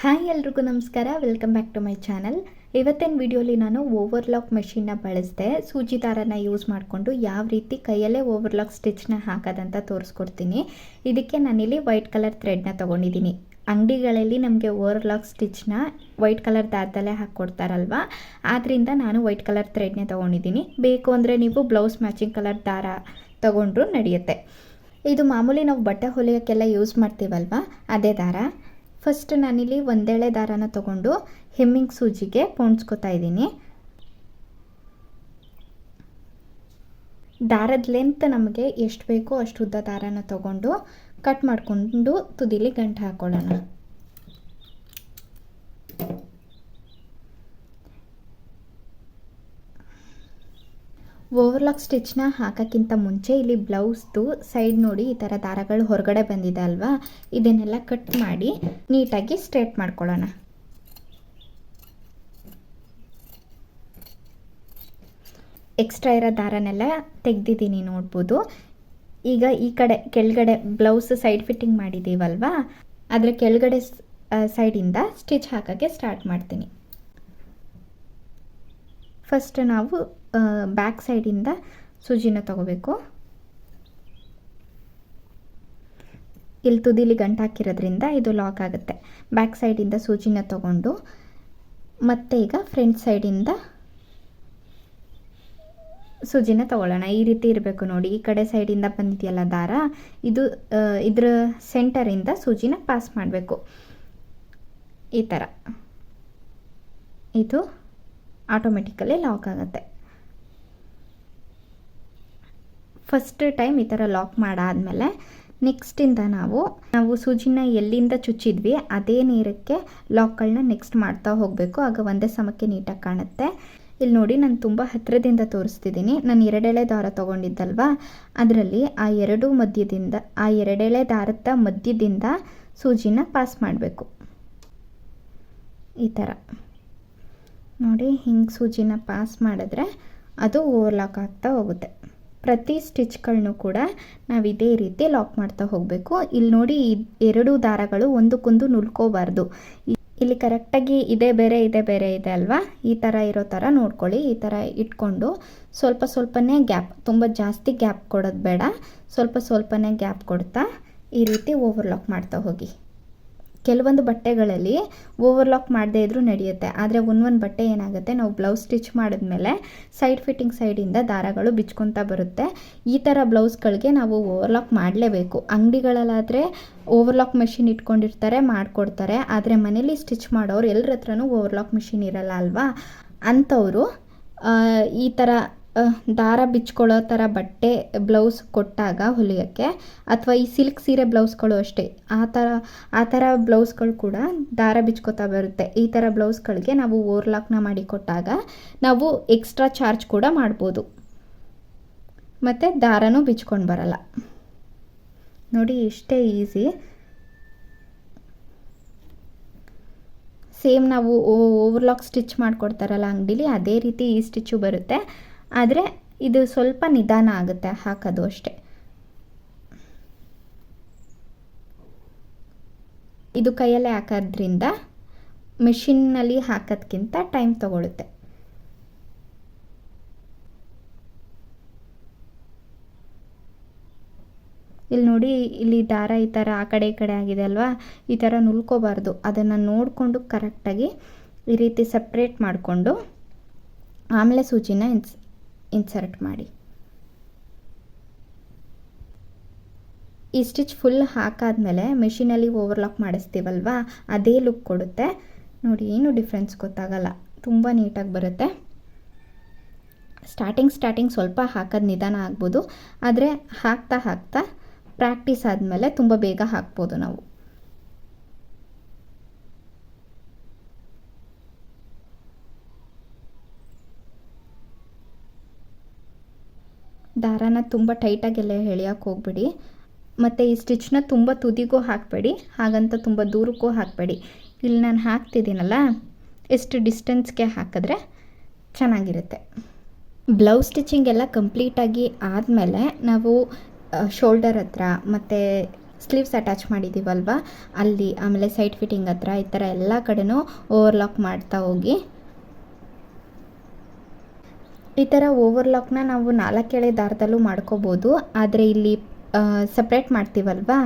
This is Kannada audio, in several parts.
ಹಾಯ್ ಎಲ್ರಿಗೂ ನಮಸ್ಕಾರ. Welcome back to my channel ಇವತ್ತಿನ ವಿಡಿಯೋಲಿ ನಾನು ಓವರ್ಲಾಕ್ ಮೆಷಿನ್ನ ಬಳಸಿದೆ. ಸೂಜಿ ದಾರನ ಯೂಸ್ ಮಾಡಿಕೊಂಡು ಯಾವ ರೀತಿ ಕೈಯಲ್ಲೇ ಓವರ್ಲಾಕ್ ಸ್ಟಿಚ್ನ ಹಾಕೋದಂತ ತೋರಿಸ್ಕೊಡ್ತೀನಿ. ಇದಕ್ಕೆ ನಾನಿಲ್ಲಿ ವೈಟ್ ಕಲರ್ ಥ್ರೆಡ್ನ ತೊಗೊಂಡಿದ್ದೀನಿ. ಅಂಗಡಿಗಳಲ್ಲಿ ನಮಗೆ ಓವರ್ಲಾಕ್ ಸ್ಟಿಚ್ನ ವೈಟ್ ಕಲರ್ ದಾರದಲ್ಲೇ ಹಾಕ್ಕೊಡ್ತಾರಲ್ವ ಆದ್ದರಿಂದ ನಾನು ವೈಟ್ ಕಲರ್ ಥ್ರೆಡ್ನೇ ತೊಗೊಂಡಿದ್ದೀನಿ. ಬೇಕು ಅಂದರೆ ನೀವು ಬ್ಲೌಸ್ ಮ್ಯಾಚಿಂಗ್ ಕಲರ್ ದಾರ ತೊಗೊಂಡ್ರೂ ನಡೆಯುತ್ತೆ. ಇದು ಮಾಮೂಲಿ ನಾವು ಬಟ್ಟೆ ಹೊಲಿಯೋಕ್ಕೆಲ್ಲ ಯೂಸ್ ಮಾಡ್ತೀವಲ್ವ? ಅದೇ ದಾರ. ಫಸ್ಟ್ ನಾನಿಲ್ಲಿ ಒಂದೇಳೆ ದಾರನ ತಗೊಂಡು ಹೆಮ್ಮಿಂಗ್ ಸೂಜಿಗೆ ಪೋಣಿಸ್ಕೊತಾ ಇದ್ದೀನಿ. ದಾರದ ಲೆಂತ್ ನಮಗೆ ಎಷ್ಟು ಬೇಕೋ ಅಷ್ಟು ಉದ್ದ ದಾರನ ತಗೊಂಡು ಕಟ್ ಮಾಡಿಕೊಂಡು ತುದಿಲಿ ಗಂಟು ಹಾಕೊಳ್ಳೋಣ. ಓವರ್ಲಾಕ್ ಸ್ಟಿಚ್ನ ಹಾಕೋಕ್ಕಿಂತ ಮುಂಚೆ ಇಲ್ಲಿ ಬ್ಲೌಸ್ದು ಸೈಡ್ ನೋಡಿ ಈ ಥರ ದಾರಗಳು ಹೊರಗಡೆ ಬಂದಿದೆ ಅಲ್ವಾ? ಇದನ್ನೆಲ್ಲ ಕಟ್ ಮಾಡಿ ನೀಟಾಗಿ ಸ್ಟ್ರೇಟ್ ಮಾಡ್ಕೊಳ್ಳೋಣ. ಎಕ್ಸ್ಟ್ರಾ ಇರೋ ದಾರನೆಲ್ಲ ತೆಗ್ದಿದ್ದೀನಿ ನೋಡ್ಬೋದು. ಈಗ ಈ ಕಡೆ ಕೆಳಗಡೆ ಬ್ಲೌಸ್ ಸೈಡ್ ಫಿಟ್ಟಿಂಗ್ ಮಾಡಿದ್ದೀವಲ್ವಾ? ಅದರ ಕೆಳಗಡೆ ಸೈಡಿಂದ ಸ್ಟಿಚ್ ಹಾಕೋಕ್ಕೆ ಸ್ಟಾರ್ಟ್ ಮಾಡ್ತೀನಿ. ಫಸ್ಟ್ ನಾವು ಬ್ಯಾಕ್ ಸೈಡಿಂದ ಸೂಜಿನ ತಗೋಬೇಕು. ಇಲ್ಲಿ ತುದಿಲಿ ಗಂಟು ಹಾಕಿರೋದ್ರಿಂದ ಇದು ಲಾಕ್ ಆಗುತ್ತೆ. ಬ್ಯಾಕ್ ಸೈಡಿಂದ ಸೂಜಿನ ತಗೊಂಡು, ಮತ್ತೆ ಈಗ ಫ್ರಂಟ್ ಸೈಡಿಂದ ಸೂಜಿನ ತಗೊಳ್ಳೋಣ. ಈ ರೀತಿ ಇರಬೇಕು ನೋಡಿ. ಈ ಕಡೆ ಸೈಡಿಂದ ಬಂದಿದೆಯಲ್ಲ ದಾರ, ಇದು ಇದ್ರ ಸೆಂಟರಿಂದ ಸೂಜಿನ ಪಾಸ್ ಮಾಡಬೇಕು. ಈ ಥರ ಇದು ಆಟೋಮೆಟಿಕಲಿ ಲಾಕ್ ಆಗುತ್ತೆ. ಫಸ್ಟ್ ಟೈಮ್ ಈ ಥರ ಲಾಕ್ ಮಾಡಾದಮೇಲೆ ನೆಕ್ಸ್ಟಿಂದ ನಾವು ನಾವು ಸೂಜಿನ ಎಲ್ಲಿಂದ ಚುಚ್ಚಿದ್ವಿ, ಅದೇ ನೀರಕ್ಕೆ ಲಾಕ್ಗಳನ್ನ ನೆಕ್ಸ್ಟ್ ಮಾಡ್ತಾ ಹೋಗಬೇಕು. ಆಗ ಒಂದೇ ಸಮಕ್ಕೆ ನೀಟಾಗಿ ಕಾಣುತ್ತೆ. ಇಲ್ಲಿ ನೋಡಿ, ನಾನು ತುಂಬ ಹತ್ತಿರದಿಂದ ತೋರಿಸ್ತಿದ್ದೀನಿ. ನಾನು ಎರಡೆಳೆ ದಾರ ತೊಗೊಂಡಿದ್ದಲ್ವಾ? ಅದರಲ್ಲಿ ಆ ಎರಡು ಮಧ್ಯದಿಂದ, ಆ ಎರಡೆಳೆ ದಾರದ ಮಧ್ಯದಿಂದ ಸೂಜಿನ ಪಾಸ್ ಮಾಡಬೇಕು. ಈ ಥರ ನೋಡಿ, ಹಿಂಗೆ ಸೂಜಿನ ಪಾಸ್ ಮಾಡಿದ್ರೆ ಅದು ಓವರ್ಲಾಕ್ ಆಗ್ತಾ ಹೋಗುತ್ತೆ. ಪ್ರತಿ ಸ್ಟಿಚ್ಗಳನ್ನು ಕೂಡ ನಾವು ಇದೇ ರೀತಿ ಲಾಕ್ ಮಾಡ್ತಾ ಹೋಗಬೇಕು. ಇಲ್ಲಿ ನೋಡಿ ಎರಡು ದಾರಗಳು ಒಂದಕ್ಕೊಂದು ನುಲ್ಕೋಬಾರ್ದು. ಇಲ್ಲಿ ಕರೆಕ್ಟಾಗಿ ಇದೇ, ಬೇರೆ ಇದೇ, ಬೇರೆ ಇದೆ ಅಲ್ವಾ? ಈ ಥರ ಇರೋ ಥರ ನೋಡ್ಕೊಳ್ಳಿ, ಈ ಥರ ಇಟ್ಕೊಂಡು ಸ್ವಲ್ಪ ಸ್ವಲ್ಪನೇ ಗ್ಯಾಪ್, ತುಂಬ ಜಾಸ್ತಿ ಗ್ಯಾಪ್ ಕೊಡೋದು ಬೇಡ. ಸ್ವಲ್ಪ ಸ್ವಲ್ಪನೇ ಗ್ಯಾಪ್ ಕೊಡ್ತಾ ಈ ರೀತಿ ಓವರ್ಲಾಕ್ ಮಾಡ್ತಾ ಹೋಗಿ. ಕೆಲವೊಂದು ಬಟ್ಟೆಗಳಲ್ಲಿ ಓವರ್ಲಾಕ್ ಮಾಡದೇ ಇದ್ರೂ ನಡೆಯುತ್ತೆ. ಆದರೆ ಒಂದೊಂದು ಬಟ್ಟೆ ಏನಾಗುತ್ತೆ? ನಾವು ಬ್ಲೌಸ್ ಸ್ಟಿಚ್ ಮಾಡಿದ್ಮೇಲೆ ಸೈಡ್ ಫಿಟ್ಟಿಂಗ್ ಸೈಡಿಂದ ದಾರಗಳು ಬಿಚ್ಕೊತಾ ಬರುತ್ತೆ. ಈ ಥರ ಬ್ಲೌಸ್ಗಳಿಗೆ ನಾವು ಓವರ್ಲಾಕ್ ಮಾಡಲೇಬೇಕು. ಅಂಗಡಿಗಳಲ್ಲಾದರೆ ಓವರ್ಲಾಕ್ ಮೆಷಿನ್ ಇಟ್ಕೊಂಡಿರ್ತಾರೆ, ಮಾಡಿಕೊಡ್ತಾರೆ. ಆದರೆ ಮನೇಲಿ ಸ್ಟಿಚ್ ಮಾಡೋರು ಎಲ್ಲರ ಹತ್ರನೂ ಓವರ್ಲಾಕ್ ಮೆಷಿನ್ ಇರಲ್ಲ ಅಲ್ವಾ? ಅಂಥವರು ಈ ಥರ ದಾರ ಬಿಚ್ಕೊಳ್ಳೋ ಥರ ಬಟ್ಟೆ, ಬ್ಲೌಸ್ ಕೊಟ್ಟಾಗ ಹೊಲಿಯೋಕ್ಕೆ, ಅಥವಾ ಈ ಸಿಲ್ಕ್ ಸೀರೆ ಬ್ಲೌಸ್ಗಳು ಅಷ್ಟೇ, ಆ ಥರ ಆ ಥರ ಬ್ಲೌಸ್ಗಳು ಕೂಡ ದಾರ ಬಿಚ್ಕೋತಾ ಬರುತ್ತೆ. ಈ ಥರ ಬ್ಲೌಸ್ಗಳಿಗೆ ನಾವು ಓವರ್ಲಾಕ್ನ ಮಾಡಿ ಕೊಟ್ಟಾಗ ನಾವು ಎಕ್ಸ್ಟ್ರಾ ಚಾರ್ಜ್ ಕೂಡ ಮಾಡ್ಬೋದು. ಮತ್ತು ದಾರನೂ ಬಿಚ್ಕೊಂಡು ಬರಲ್ಲ. ನೋಡಿ, ಇಷ್ಟೇ ಈಸಿ. ಸೇಮ್ ನಾವು ಓವರ್ಲಾಕ್ ಸ್ಟಿಚ್ ಮಾಡಿಕೊಡ್ತಾರಲ್ಲ ಅಂಗಡೀಲಿ, ಅದೇ ರೀತಿ ಈ ಸ್ಟಿಚ್ಚು ಬರುತ್ತೆ. ಆದರೆ ಇದು ಸ್ವಲ್ಪ ನಿಧಾನ ಆಗುತ್ತೆ, ಹಾಕೋದು ಅಷ್ಟೆ. ಇದು ಕೈಯಲ್ಲೇ ಹಾಕೋದ್ರಿಂದ ಮಿಷಿನ್ನಲ್ಲಿ ಹಾಕೋದ್ಕಿಂತ ಟೈಮ್ ತಗೊಳುತ್ತೆ. ಇಲ್ಲಿ ನೋಡಿ, ಇಲ್ಲಿ ದಾರ ಈ ಥರ ಆ ಕಡೆ ಈ ಕಡೆ ಆಗಿದೆ ಅಲ್ವಾ? ಈ ಥರ ನುಲ್ಕೋಬಾರ್ದು. ಅದನ್ನು ನೋಡಿಕೊಂಡು ಕರೆಕ್ಟಾಗಿ ಈ ರೀತಿ ಸಪ್ರೇಟ್ ಮಾಡಿಕೊಂಡು ಆಮೇಲೆ ಸೂಚಿನ ಇನ್ಸ್ ಇನ್ಸರ್ಟ್ ಮಾಡಿ. ಈ ಸ್ಟಿಚ್ ಫುಲ್ ಹಾಕಾದ್ಮೇಲೆ ಮೆಷಿನಲ್ಲಿ ಓವರ್ಲಾಕ್ ಮಾಡಿಸ್ತೀವಲ್ವಾ? ಅದೇ ಲುಕ್ ಕೊಡುತ್ತೆ. ನೋಡಿ, ಏನು ಡಿಫ್ರೆನ್ಸ್ ಗೊತ್ತಾಗಲ್ಲ. ತುಂಬ ನೀಟಾಗಿ ಬರುತ್ತೆ. ಸ್ಟಾರ್ಟಿಂಗ್ ಸ್ಟಾರ್ಟಿಂಗ್ ಸ್ವಲ್ಪ ಹಾಕೋದು ನಿಧಾನ ಆಗ್ಬೋದು. ಆದರೆ ಹಾಕ್ತಾ ಹಾಕ್ತಾ ಪ್ರಾಕ್ಟೀಸ್ ಆದಮೇಲೆ ತುಂಬ ಬೇಗ ಹಾಕ್ಬೋದು ನಾವು. ದಾರಾನ ತುಂಬ ಟೈಟಾಗೆಲ್ಲ ಎಳೆಯೋಕ್ಕೆ ಹೋಗ್ಬೇಡಿ. ಮತ್ತು ಈ ಸ್ಟಿಚ್ನ ತುಂಬ ತುದಿಗೂ ಹಾಕಬೇಡಿ. ಹಾಗಂತ ತುಂಬ ದೂರಕ್ಕೂ ಹಾಕಬೇಡಿ. ಇಲ್ಲಿ ನಾನು ಹಾಕ್ತಿದ್ದೀನಲ್ಲ, ಎಷ್ಟು ಡಿಸ್ಟೆನ್ಸ್ಗೆ ಹಾಕಿದ್ರೆ ಚೆನ್ನಾಗಿರುತ್ತೆ. ಬ್ಲೌಸ್ ಸ್ಟಿಚಿಂಗ್ ಎಲ್ಲ ಕಂಪ್ಲೀಟಾಗಿ ಆದಮೇಲೆ ನಾವು ಶೋಲ್ಡರ್ ಹತ್ರ ಮತ್ತು ಸ್ಲೀವ್ಸ್ ಅಟ್ಯಾಚ್ ಮಾಡಿದ್ದೀವಲ್ವ ಅಲ್ಲಿ ಆಮೇಲೆ ಸೈಡ್ ಫಿಟ್ಟಿಂಗ್ ಹತ್ರ ಈ ಥರ ಎಲ್ಲ ಕಡೆನೂ ಓವರ್ಲಾಕ್ ಮಾಡ್ತಾ ಹೋಗಿ ಈ ಥರ ಓವರ್ಲಾಕ್ನ ನಾವು ನಾಲ್ಕೆಳೆ ದಾರದಲ್ಲೂ ಮಾಡ್ಕೋಬೋದು. ಆದರೆ ಇಲ್ಲಿ ಸಪ್ರೇಟ್ ಮಾಡ್ತೀವಲ್ವಾ?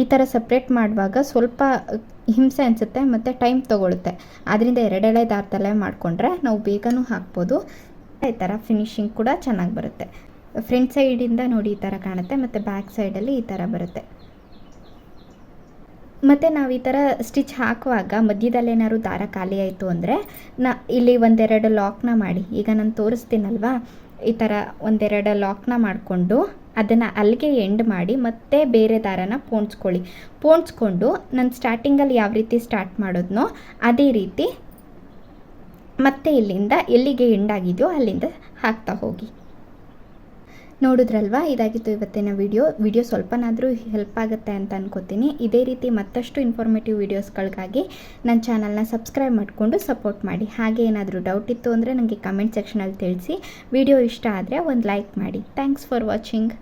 ಈ ಥರ ಸಪ್ರೇಟ್ ಮಾಡುವಾಗ ಸ್ವಲ್ಪ ಹಿಂಸೆ ಅನಿಸುತ್ತೆ ಮತ್ತು ಟೈಮ್ ತೊಗೊಳುತ್ತೆ. ಆದ್ದರಿಂದ ಎರಡೆಳೆ ದಾರದಲ್ಲೇ ಮಾಡಿಕೊಂಡ್ರೆ ನಾವು ಬೇಗನೂ ಹಾಕ್ಬೋದು. ಈ ಥರ ಫಿನಿಶಿಂಗ್ ಕೂಡ ಚೆನ್ನಾಗಿ ಬರುತ್ತೆ. ಫ್ರಂಟ್ ಸೈಡಿಂದ ನೋಡಿ ಈ ಥರ ಕಾಣುತ್ತೆ ಮತ್ತು ಬ್ಯಾಕ್ ಸೈಡಲ್ಲಿ ಈ ಥರ ಬರುತ್ತೆ. ಮತ್ತು ನಾವು ಈ ಥರ ಸ್ಟಿಚ್ ಹಾಕುವಾಗ ಮಧ್ಯದಲ್ಲಿ ಏನಾದ್ರು ದಾರ ಖಾಲಿ ಆಯಿತು ಅಂದರೆ ನಾ ಇಲ್ಲಿ ಒಂದೆರಡು ಲಾಕ್ನ ಮಾಡಿ. ಈಗ ನಾನು ತೋರಿಸ್ತೀನಲ್ವಾ? ಈ ಥರ ಒಂದೆರಡು ಲಾಕ್ನ ಮಾಡಿಕೊಂಡು ಅದನ್ನು ಅಲ್ಲಿಗೆ ಎಂಡ್ ಮಾಡಿ ಮತ್ತೆ ಬೇರೆ ದಾರನ ಪೋಣಿಸ್ಕೊಳ್ಳಿ. ಪೋಣಿಸ್ಕೊಂಡು ನಾನು ಸ್ಟಾರ್ಟಿಂಗಲ್ಲಿ ಯಾವ ರೀತಿ ಸ್ಟಾರ್ಟ್ ಮಾಡೋದ್ನೋ ಅದೇ ರೀತಿ ಮತ್ತೆ ಇಲ್ಲಿಂದ ಎಲ್ಲಿಗೆ ಎಂಡ್ ಆಗಿದೆಯೋ ಅಲ್ಲಿಂದ ಹಾಕ್ತಾ ಹೋಗಿ. ನೋಡಿದ್ರಲ್ವಾ? ಇದಾಗಿತ್ತು ಇವತ್ತಿನ ವಿಡಿಯೋ. ವಿಡಿಯೋ ಸ್ವಲ್ಪನಾದರೂ ಹೆಲ್ಪ್ ಆಗುತ್ತೆ ಅಂತ ಅನ್ಕೋತೀನಿ. ಇದೇ ರೀತಿ ಮತ್ತಷ್ಟು ಇನ್ಫಾರ್ಮೇಟಿವ್ ವೀಡಿಯೋಸ್ಗಳಿಗಾಗಿ ನನ್ನ ಚಾನಲ್ನ ಸಬ್ಸ್ಕ್ರೈಬ್ ಮಾಡಿಕೊಂಡು ಸಪೋರ್ಟ್ ಮಾಡಿ. ಹಾಗೆ ಏನಾದರೂ ಡೌಟ್ ಇತ್ತು ಅಂದರೆ ನನಗೆ ಕಮೆಂಟ್ ಸೆಕ್ಷನಲ್ಲಿ ತಿಳಿಸಿ. ವಿಡಿಯೋ ಇಷ್ಟ ಆದರೆ ಒಂದು ಲೈಕ್ ಮಾಡಿ. Thanks for watching